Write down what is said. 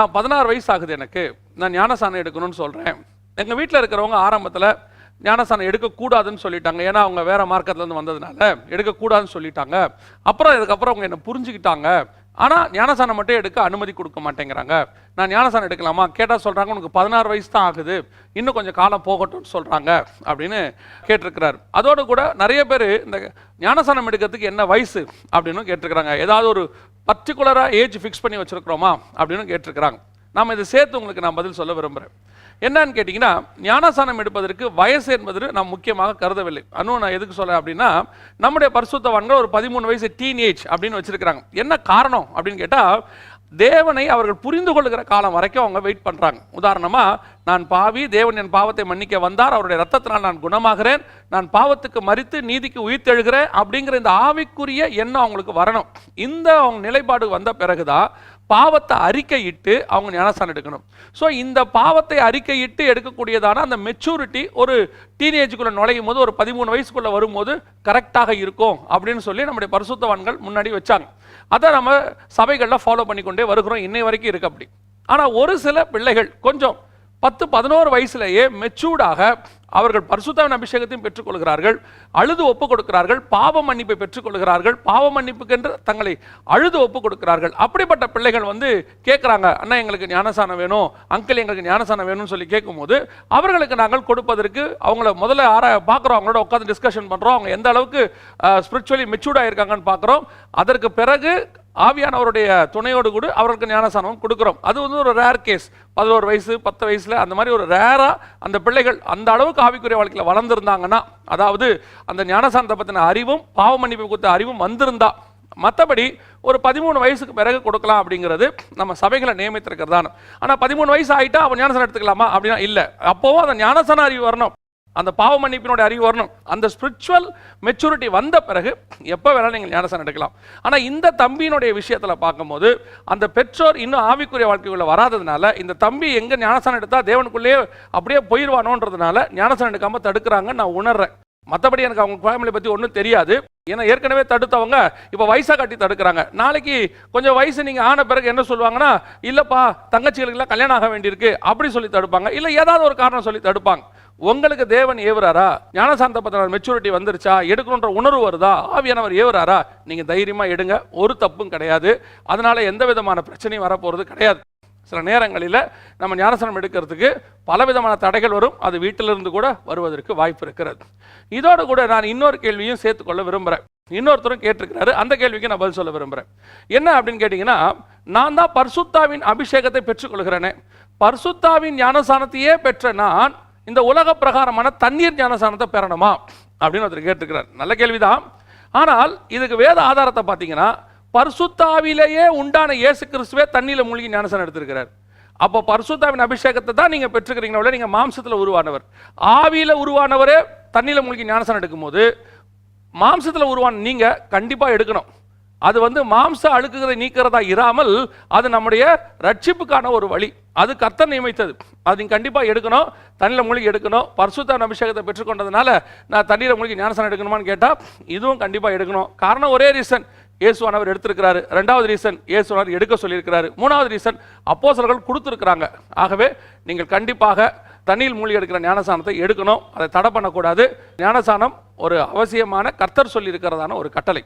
நான் பதினாறு வயசு ஆகுது எனக்கு. நான் ஞானசானம் எடுக்கணும்னு சொல்கிறேன் எங்கள் வீட்டில் இருக்கிறவங்க ஆரம்பத்தில் ஞானசானம் எடுக்கக்கூடாதுன்னு சொல்லிட்டாங்க. ஏன்னா அவங்க வேற மார்க்கத்துலேருந்து வந்ததுனால எடுக்கக்கூடாதுன்னு சொல்லிட்டாங்க. அப்புறம் இதுக்கப்புறம் அவங்க என்னை புரிஞ்சுக்கிட்டாங்க. ஆனால் ஞானசானம் மட்டும் எடுக்க அனுமதி கொடுக்க மாட்டேங்கிறாங்க. நான் ஞானசானம் எடுக்கலாமா? கேட்டால் சொல்கிறாங்க உனக்கு பதினாறு வயசு தான் ஆகுது. இன்னும் கொஞ்சம் காலம் போகட்டும்னு சொல்கிறாங்க அப்படின்னு கேட்டிருக்கிறார். அதோடு கூட நிறைய பேர் இந்த ஞானசானம் எடுக்கிறதுக்கு என்ன வயசு அப்படின்னு கேட்டிருக்கிறாங்க. ஏதாவது ஒரு பர்டிகுலராக ஏஜ் ஃபிக்ஸ் பண்ணி வச்சுருக்குறோமா? அப்படின்னு கேட்டிருக்கிறாங்க. நாம் இதை சேர்த்து உங்களுக்கு நான் பதில் சொல்ல விரும்புகிறேன் என்னன்னு கேட்டிங்கன்னா ஞானசானம் எடுப்பதற்கு வயசு என்பது நாம் முக்கியமாக கருதவில்லை. அன்னும் நான் எதுக்கு சொல்ல அப்படின்னா நம்முடைய பரிசுத்தவான்கள் ஒரு பதிமூணு வயசு டீன் ஏஜ் அப்படின்னு வச்சுருக்கிறாங்க. என்ன காரணம் அப்படின்னு கேட்டால் தேவனை அவர்கள் புரிந்து கொள்கிற காலம் வரைக்கும் அவங்க வெயிட் பண்ணுறாங்க உதாரணமாக நான் பாவி தேவன் என் பாவத்தை மன்னிக்க வந்தார் அவருடைய ரத்தத்தினால் நான் குணமாகிறேன் நான் பாவத்துக்கு மறித்து நீதிக்கு உயிர்த்தெழுகிறேன் அப்படிங்கிற இந்த ஆவிக்குரிய எண்ணம் அவங்களுக்கு வரணும். இந்த அவங்க நிலைப்பாடு வந்த பிறகுதான் பாவத்தை அறிக்கையிட்டு அவங்க ஞானஸ்தானம் எடுக்கணும். ஸோ இந்த பாவத்தை அறிக்கையிட்டு எடுக்கக்கூடியதான அந்த மெச்சூரிட்டி ஒரு டீனேஜுக்குள்ளே நுழையும் போது ஒரு பதிமூணு வயசுக்குள்ளே வரும்போது கரெக்டாக இருக்கும் அப்படின்னு சொல்லி நம்முடைய பரிசுத்தவான்கள் முன்னாடி வச்சாங்க. அதை நம்ம சபைகளில் ஃபாலோ பண்ணிக்கொண்டே வருகிறோம். இன்னை வரைக்கும் இருக்கு அப்படி. ஆனால் ஒரு சில பிள்ளைகள் கொஞ்சம் பத்து பதினோரு வயசுலேயே மெச்சூர்டாக அவர்கள் பரிசுத்தாவின் அபிஷேகத்தையும் பெற்றுக்கொள்கிறார்கள் அழுது ஒப்பு கொடுக்கிறார்கள் பாவ மன்னிப்பை பெற்றுக்கொள்கிறார்கள் பாவ மன்னிப்புக்கென்று தங்களை அழுது ஒப்பு கொடுக்கிறார்கள் அப்படிப்பட்ட பிள்ளைகள் வந்து கேட்குறாங்க அண்ணா எங்களுக்கு ஞானசானம் வேணும் அங்கிள் எங்களுக்கு ஞானசானம் வேணும்னு சொல்லி கேட்கும்போது அவர்களுக்கு நாங்கள் கொடுப்பதற்கு அவங்கள முதல்ல ஆர பார்க்குறோம் அவங்களோட உட்காந்து டிஸ்கஷன் பண்ணுறோம் அவங்க எந்த அளவுக்கு ஸ்பிரிச்சுவலி மெச்சூர்டாக இருக்காங்கன்னு பார்க்குறோம் அதற்கு பிறகு ஆவியானவருடைய துணையோடு கூட அவர்களுக்கு ஞானசானம் கொடுக்குறோம். அது வந்து ஒரு ரேர் கேஸ் பதினோரு வயசு பத்து வயசில் அந்த மாதிரி ஒரு ரேராக அந்த பிள்ளைகள் அந்த அளவுக்கு ஆவிக்குரிய வாழ்க்கையில் வளர்ந்துருந்தாங்கன்னா அதாவது அந்த ஞானசானத்தை பற்றின அறிவும் பாவ மன்னிப்பு கொடுத்த அறிவும் வந்திருந்தா மற்றபடி ஒரு பதிமூணு வயசுக்கு பிறகு கொடுக்கலாம் அப்படிங்கிறது நம்ம சபைகளை நியமித்திருக்கிறதான. ஆனால் பதிமூணு வயசு ஆகிட்டா அவன் ஞானசனம் எடுத்துக்கலாமா அப்படின்னா இல்லை. அப்போவும் அந்த ஞானசன அறிவு வரணும். அந்த பாவ மன்னிப்பினுடைய அறிவு வரணும். அந்த ஸ்பிரிச்சுவல் மெச்சூரிட்டி வந்த பிறகு எப்போ வேணாலும் நீங்கள் ஞானசானம் எடுக்கலாம். ஆனால் இந்த தம்பியினுடைய விஷயத்தில் பார்க்கும்போது அந்த பெற்றோர் இன்னும் ஆவிக்குரிய வாழ்க்கைக்குள்ள வராததுனால இந்த தம்பி எங்கே ஞானசானம் எடுத்தால் தேவனுக்குள்ளேயே அப்படியே போயிடுவானோன்றதுனால ஞானசானம் எடுக்காமல் தடுக்கிறாங்கன்னு நான் உணர்றேன். மற்றபடி எனக்கு அவங்க ஃபேமிலி பற்றி ஒன்றும் தெரியாது. ஏன்னா ஏற்கனவே தடுத்தவங்க இப்போ வயசாக காட்டி தடுக்கிறாங்க. நாளைக்கு கொஞ்சம் வயசு நீங்கள் ஆன பிறகு என்ன சொல்லுவாங்கன்னா இல்லைப்பா தங்கச்சிகளுக்கெல்லாம் கல்யாணம் ஆக வேண்டியிருக்கு. அப்படி சொல்லி தடுப்பாங்க. இல்லை ஏதாவது ஒரு காரணம் சொல்லி தடுப்பாங்க. உங்களுக்கு தேவன் ஏவுறாரா? ஞானசாந்த பத்திரம் மெச்சூரிட்டி வந்துருச்சா? எடுக்கணுன்ற உணர்வு வருதா? ஆவியானவர் ஏவுறாரா? நீங்கள் தைரியமாக எடுங்க. ஒரு தப்பும் கிடையாது. அதனால் எந்த விதமான பிரச்சனையும் வரப்போகிறது கிடையாது. சில நேரங்களில் நம்ம ஞானசனம் எடுக்கிறதுக்கு பலவிதமான தடைகள் வரும். அது வீட்டிலிருந்து கூட வருவதற்கு வாய்ப்பு இருக்கிறது. இதோடு கூட நான் இன்னொரு கேள்வியும் சேர்த்துக்கொள்ள விரும்புகிறேன் இன்னொருத்தரும் கேட்டிருக்கிறாரு. அந்த கேள்விக்கு நான் பதில் சொல்ல விரும்புகிறேன் என்ன அப்படின்னு கேட்டிங்கன்னா நான் தான் பர்சுத்தாவின் அபிஷேகத்தை பெற்றுக்கொள்கிறேனே. பர்சுத்தாவின் ஞானசானத்தையே பெற்ற நான் இந்த உலக பிரகாரமான தண்ணீர் ஞானசானத்தை பெறணுமா? அப்படின்னு ஒருத்தர் கேட்டிருக்கிறார். நல்ல கேள்விதான். ஆனால் இதுக்கு வேத ஆதாரத்தை பார்த்தீங்கன்னா பர்சுத்தாவிலேயே உண்டான இயேசு கிறிஸ்துவே தண்ணியில் மூழ்கி ஞானசனம் எடுத்திருக்கிறார். அப்போ பர்சுத்தாவின் அபிஷேகத்தை தான் நீங்கள் பெற்றுக்கிறீங்களா நீங்கள் மாம்சத்தில் உருவானவர். ஆவியில் உருவானவரே தண்ணியில் மூழ்கி ஞானசனம் எடுக்கும்போது மாம்சத்தில் உருவான நீங்கள் கண்டிப்பாக எடுக்கணும். அது வந்து மாம்ச அழுக்குகளை நீக்கிறதா இராமல் அது நம்முடைய ரட்சிப்புக்கான ஒரு வழி. அது கர்த்தர் நியமித்தது. அது கண்டிப்பாக எடுக்கணும். தண்ணியில் மூழ்கி எடுக்கணும். பரிசுத்தான அபிஷேகத்தை பெற்றுக்கொண்டதுனால நான் தண்ணீரை மூழ்கி ஞானசானம் எடுக்கணுமான்னு கேட்டால் இதுவும் கண்டிப்பாக எடுக்கணும். காரணம் ஒரே ரீசன் இயேசுவானவர் எடுத்திருக்கிறாரு. ரெண்டாவது ரீசன் இயேசுவானவர் எடுக்க சொல்லியிருக்கிறாரு. மூணாவது ரீசன் அப்போசலர்கள் கொடுத்துருக்குறாங்க. ஆகவே நீங்கள் கண்டிப்பாக தண்ணியில் மூழ்கி எடுக்கிற ஞானசானத்தை எடுக்கணும். அதை தடை பண்ணக்கூடாது. ஞானசானம் ஒரு அவசியமான கர்த்தர் சொல்லியிருக்கிறதான ஒரு கட்டளை.